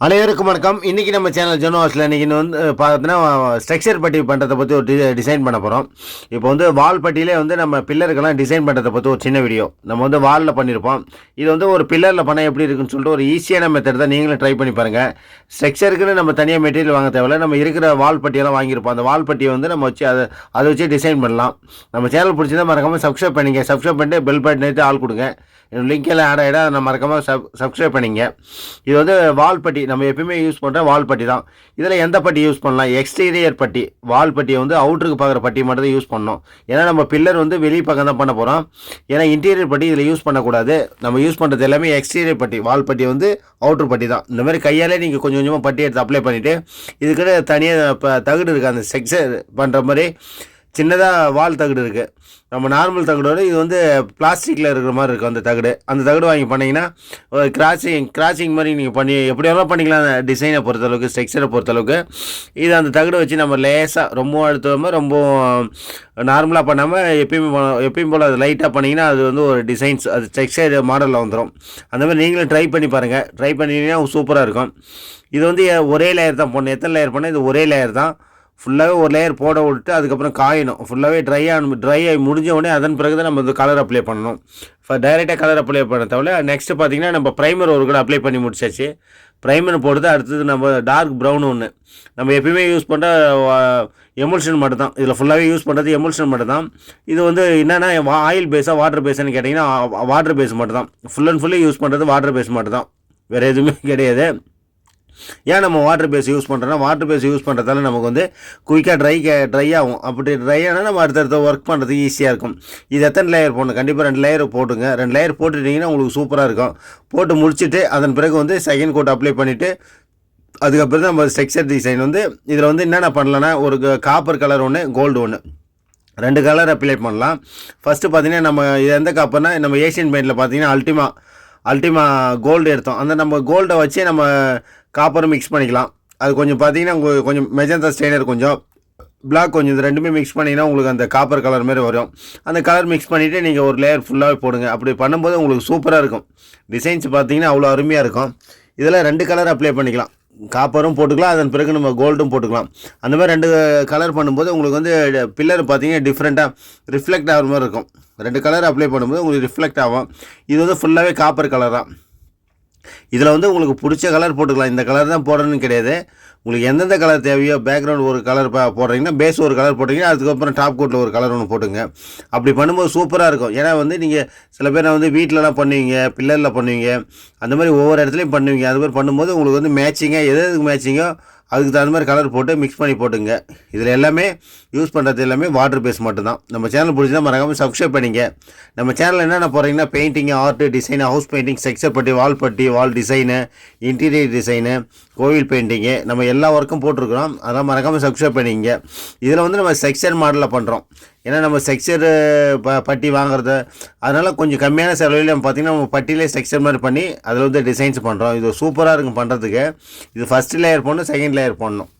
அனைவருக்கும் வணக்கம். இன்றைக்கி நம்ம சேனல் ஜெனோவாஸில் இன்றைக்கி வந்து பார்த்தோன்னா ஸ்ட்ரக்சர் பட்டி பண்ணுறதை பற்றி ஒரு டி- டிசைன் பண்ண போகிறோம் இப்போ வந்து வால் பட்டியிலே வந்து நம்ம பில்லருக்கெல்லாம் டிசைன் பண்ணுறதை பற்றி ஒரு சின்ன வீடியோ நம்ம வந்து வாலில் பண்ணியிருப்போம் இது வந்து ஒரு பில்லரில் பண்ண எப்படி இருக்குன்னு சொல்லிட்டு ஒரு ஈஸியான மெத்தட் தான் நீங்களும் ட்ரை பண்ணி பாருங்கள் ஸ்ட்ரக்சருக்குன்னு நம்ம தனியாக மெட்டீரியல் வாங்க தேவையில்ல. நம்ம இருக்கிற வால் பட்டியெல்லாம் வாங்கியிருப்போம். அந்த வால் பட்டியை வந்து நம்ம வச்சு அதை அதை வச்சு டிசைன் பண்ணலாம். நம்ம சேனல் பிடிச்சிருந்தா மறக்காமல் சப்ஸ்கிரைப் பண்ணிங்க. சப்ஸ்கிரைப் பண்ணிட்டு பெல் பட்டன் எடுத்து ஆள் கொடுங்க. லிங்க் எல்லாம் ஆட் ஆகிடா நம்ம மறக்காமல் சப் சப்ஸ்கிரைப் பண்ணிங்க. இது வந்து வால் பட்டி நம்ம எப்பயுமே யூஸ் பண்ணுற வால் பட்டி தான். இதில் எந்த பட்டி யூஸ் பண்ணலாம்? எக்ஸ்டீரியர் பட்டி. வால் பட்டியை வந்து அவுட்ருக்கு பார்க்குற பட்டி மட்டும் தான் யூஸ் பண்ணோம் ஏன்னா நம்ம பில்லர் வந்து வெளி பக்கம் தான் பண்ண போகிறோம் ஏன்னா இன்டீரியர் பட்டி இதில் யூஸ் பண்ணக்கூடாது. நம்ம யூஸ் பண்ணுறது எல்லாமே எக்ஸ்டீரியர் பட்டி. வால் பட்டி வந்து அவுட்ரு பட்டி தான். இந்த மாதிரி கையாலே நீங்கள் கொஞ்சம் கொஞ்சமாக பட்டி எடுத்து அப்ளை பண்ணிவிட்டு இதுக்கிட்ட தனியாக இப்போ தகுடு இருக்குது அந்த செக்ஸர் பண்ணுற மாதிரி சின்னதாக வால் தகடு இருக்குது நம்ம நார்மல் தகடோடு இது வந்து பிளாஸ்டிக்கில் இருக்கிற மாதிரி இருக்கும் அந்த தகடு. அந்த தகடு வாங்கி பண்ணிங்கன்னா ஒரு கிராசிங் கிராசிங் மாதிரி நீங்கள் பண்ணி எப்படி வேணாலும் பண்ணிக்கலாம். அந்த டிசைனை பொறுத்தளவுக்கு ஸ்ட்ரக்சரை பொறுத்தளவுக்கு இது அந்த தகடு வச்சு நம்ம லேசாக ரொம்ப அழுத்தாமல் ரொம்ப நார்மலாக பண்ணாமல் எப்பயுமே எப்பயும் போல் அது லைட்டாக பண்ணிங்கன்னா அது வந்து ஒரு டிசைன்ஸ் அது ஸ்ட்ரக்சர் மாடலில் வந்துடும் அந்த மாதிரி நீங்களும் ட்ரை பண்ணி பாருங்கள் ட்ரை பண்ணிங்கன்னா சூப்பராக இருக்கும். இது வந்து ஒரே லேயர் தான் போடணும். எத்தனை லேயர் பண்ணால் இது ஒரே லேயர் தான். ஃபுல்லாகவே ஒரு லேயர் போட விட்டு அதுக்கப்புறம் காயணும். ஃபுல்லாகவே ட்ரை ஆகணும் ட்ரை ஆகி முடிஞ்ச உடனே அதன் பிறகு தான் நம்ம வந்து கலர் அப்ளை பண்ணணும். இப்போ டைரெக்டாக கலர் அப்ளை பண்ண தவிர நெக்ஸ்ட்டு பார்த்தீங்கன்னா நம்ம ப்ரைமர் ஒரு கூட அப்ளை பண்ணி முடிச்சாச்சு. ப்ரைமர் போடுறது அடுத்தது நம்ம டார்க் ப்ரௌன் ஒன்று நம்ம எப்பயுமே யூஸ் பண்ணுற எமுல்ஷன் மட்டும் தான் இதில் ஃபுல்லாகவே யூஸ் பண்ணுறது எமுல்ஷன் மட்டும் தான் இது வந்து என்னென்னா ஆயில் பேஸாக வாட்டர் பேஸான்னு கேட்டிங்கன்னா வாட்டர் பேஸ் மட்டும் தான் ஃபுல் அண்ட் ஃபுல்லி யூஸ் பண்ணுறது வாட்டர் பேஸ் மட்டும் தான் வேறு எதுவுமே கிடையாது. ஏன் நம்ம வாட்டர் பேஸ் யூஸ் பண்ணுறோன்னா வாட்டர் பேஸ் யூஸ் பண்ணுறதால நமக்கு வந்து குயிக்காக ட்ரை ட்ரை ஆகும். அப்படி ட்ரை ஆனால் நம்ம அடுத்தடுத்த ஒர்க் பண்ணுறதுக்கு ஈஸியாக இருக்கும். இது எத்தனை லேயர் போடணும்? கண்டிப்பாக ரெண்டு லேயர் போட்டுங்க. ரெண்டு லேயர் போட்டுட்டிங்கன்னா உங்களுக்கு சூப்பராக இருக்கும். போட்டு முடிச்சுட்டு அதன் பிறகு வந்து செகண்ட் கோட் அப்ளை பண்ணிவிட்டு அதுக்கப்புறம் தான் நம்ம ஸ்ட்ரக்சர் டிசைன் வந்து இதில் வந்து என்னென்ன பண்ணலான்னா ஒரு காப்பர் கலர் ஒன்று கோல்டு ஒன்று ரெண்டு கலர் அப்ளை பண்ணலாம். ஃபஸ்ட்டு பார்த்தீங்கன்னா நம்ம இது எந்த காப்பர்னா நம்ம ஏஷியன் பெயிண்டில் பார்த்தீங்கன்னா அல்டிமா அல்டிமா கோல்டு எடுத்தோம். அந்த நம்ம கோல்டை வச்சு நம்ம காப்பரும் மிக்ஸ் பண்ணிக்கலாம். அது கொஞ்சம் பார்த்தீங்கன்னா உங்களுக்கு கொஞ்சம் மெஜந்தா ஸ்டெயினர் கொஞ்சம் பிளாக் கொஞ்சம் இது ரெண்டுமே மிக்ஸ் பண்ணிங்கன்னா உங்களுக்கு அந்த காப்பர் கலர் மாதிரி வரும். அந்த கலர் மிக்ஸ் பண்ணிவிட்டு நீங்கள் ஒரு லேயர் ஃபுல்லாகவே போடுங்க. அப்படி பண்ணும்போது உங்களுக்கு சூப்பராக இருக்கும். டிசைன்ஸ் பார்த்தீங்கன்னா அவ்வளோ அருமையாக இருக்கும். இதில் ரெண்டு கலர் அப்ளை பண்ணிக்கலாம். காப்பரும் போட்டுக்கலாம். அதன் பிறகு நம்ம கோல்டும் போட்டுக்கலாம். அந்த மாதிரி ரெண்டு கலர் பண்ணும்போது உங்களுக்கு வந்து பில்லர் பார்த்தீங்கன்னா டிஃப்ரெண்ட்டாக ரிஃப்ளெக்ட் ஆகிற மாதிரி இருக்கும். ரெண்டு கலர் அப்ளை பண்ணும்போது உங்களுக்கு ரிஃப்ளெக்ட் ஆகும். இது வந்து ஃபுல்லாகவே காப்பர் கலர் தான். இதில் வந்து உங்களுக்கு பிடிச்ச கலர் போட்டுக்கலாம். இந்த கலர் தான் போடணும்னு கிடையாது. உங்களுக்கு எந்தெந்த கலர் தேவையோ பேக்ரவுண்ட் ஒரு கலர் போடுறீங்கன்னா பேஸ் ஒரு கலர் போட்டிங்கன்னா அதுக்கப்புறம் டாப் கோட்டில் ஒரு கலர் ஒன்று போட்டுங்க. அப்படி பண்ணும்போது சூப்பராக இருக்கும். ஏன்னா வந்து நீங்கள் சில பேர் வந்து வீட்டிலலாம் பண்ணுவீங்க பில்லரில் பண்ணுவீங்க. அந்த மாதிரி ஒவ்வொரு இடத்துலையும் பண்ணுவீங்க. அது மாதிரி பண்ணும்போது உங்களுக்கு வந்து மேட்சிங்காக எது எதுக்கு மேட்சிங்கோ அதுக்கு தகுந்த மாதிரி கலர் போட்டு மிக்ஸ் பண்ணி போட்டுங்க. இதில் எல்லாமே யூஸ் பண்ணுறது எல்லாமே வாட்டர் பேஸ் மட்டும்தான். நம்ம சேனல் பிடிச்சா மறக்காமல் சப்ஸ்கிரைப் பண்ணிங்க. நம்ம சேனல் என்னென்ன போகிறீங்கன்னா painting art design house painting structure putty wall putty wall design interior design கோவில் பெயிண்டிங்கு நம்ம எல்லா ஒர்க்கும் போட்டிருக்கிறோம். அதெல்லாம் மறக்காமல் சப்ஸ்கிரைப் பண்ணிங்க. இதில் வந்து நம்ம செக்ஷன் மாடலில் பண்ணுறோம் ஏன்னா நம்ம செக்ஷர் ப பட்டி வாங்குறது அதனால் கொஞ்சம் கம்மியான செலவில் நம்ம பார்த்திங்கன்னா நம்ம பட்டியிலே செக்ஷன் மாதிரி பண்ணி அதில் வந்து டிசைன்ஸ் பண்ணுறோம் இது சூப்பராக இருக்கும் பண்ணுறதுக்கு இது ஃபஸ்ட்டு லேயர் போடணும் செகண்ட் லேயர் போடணும்.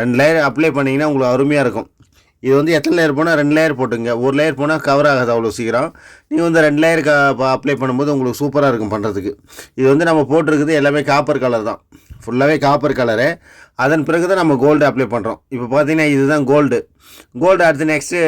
ரெண்டு லேயர் அப்ளை பண்ணிங்கன்னா உங்களுக்கு அருமையாக இருக்கும். இது வந்து எத்தனை லேயர் போனால் ரெண்டு லேயர் போட்டுங்க. ஒரு லேயர் போனால் கவர் ஆகாது அவ்வளோ சீக்கிரம். நீங்கள் வந்து ரெண்டு லேயர் அப்ளை பண்ணும்போது உங்களுக்கு சூப்பராக இருக்கும் பண்ணுறதுக்கு இது வந்து நம்ம போட்டிருக்குது எல்லாமே காப்பர் கலர் தான். ஃபுல்லாகவே காப்பர் கலரு அதன் பிறகு தான் நம்ம கோல்டு அப்ளை பண்ணுறோம் இப்போ பார்த்தீங்கன்னா இதுதான் கோல்டு கோல்டு அடுத்து நெக்ஸ்ட்டு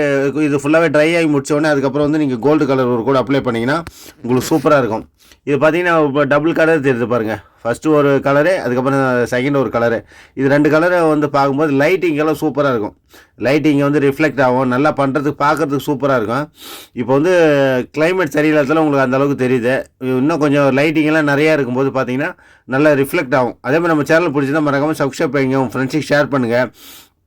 இது ஃபுல்லாகவே ட்ரை ஆகி முடிச்ச உடனே அதுக்கப்புறம் வந்து நீங்கள் கோல்டு கலர் ஒரு கூட அப்ளை பண்ணிங்கன்னா உங்களுக்கு சூப்பராக இருக்கும். இது பார்த்தீங்கன்னா இப்போ டபுள் கலர் தெரியுது பாருங்கள் ஃபஸ்ட்டு ஒரு கலரு அதுக்கப்புறம் செகண்ட் ஒரு கலரு இது ரெண்டு கலரை வந்து பார்க்கும்போது லைட்டிங் எல்லாம் சூப்பராக இருக்கும். லைட்டிங் வந்து ரிஃப்ளெக்ட் ஆகும். நல்லா பண்ணுறதுக்கு பார்க்குறதுக்கு சூப்பராக இருக்கும். இப்போ வந்து கிளைமேட் சரியில்லாததால உங்களுக்கு அந்தளவுக்கு தெரியுது. இன்னும் கொஞ்சம் லைட்டிங் எல்லாம் நிறையா இருக்கும்போது பார்த்தீங்கன்னா நல்லா ரிஃப்ளெக்ட் ஆகும். அதே மாதிரி நம்ம சேனல் பிடிச்சிருந்தா மறக்காமல் சப்ஸ்கிரைப் பண்ணிங்க. உங்கள் ஃப்ரெண்ட்ஸுக்கு ஷேர் பண்ணுங்கள்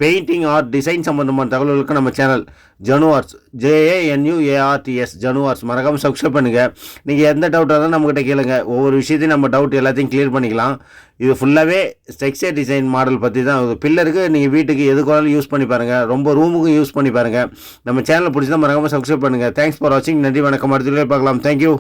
பெயிண்டிங் ஆர்ட் டிசைன் சம்மந்தமான தகவல்களுக்கு நம்ம சேனல் ஜனுவார்ஸ் ஜேஏஎன்யூஏஆர்டிஎஸ் ஜனுவார்ஸ் மறக்காமல் சப்ஸ்கிரைப் பண்ணுங்கள் நீங்கள் எந்த டவுட்டாக இருந்தாலும் நம்மக்கிட்ட கேளுங்க. ஒவ்வொரு விஷயத்தையும் நம்ம டவுட் எல்லாத்தையும் கிளியர் பண்ணிக்கலாம். இது ஃபுல்லாகவே ஸ்ட்ரக்சர் டிசைன் மாடல் பற்றி தான் இது பில்லருக்கு நீங்கள் வீட்டுக்கு எதுக்கு யூஸ் பண்ணி பாருங்கள் ரொம்ப ரூமுக்கும் யூஸ் பண்ணி பாருங்கள் நம்ம சேனல் பிடிச்சா மறக்காமல் சப்ஸ்கிரைப் பண்ணுங்கள் தேங்க்ஸ் ஃபார் வாட்சிங் நன்றி வணக்கம். அடுத்த பார்க்கலாம். தேங்க்யூ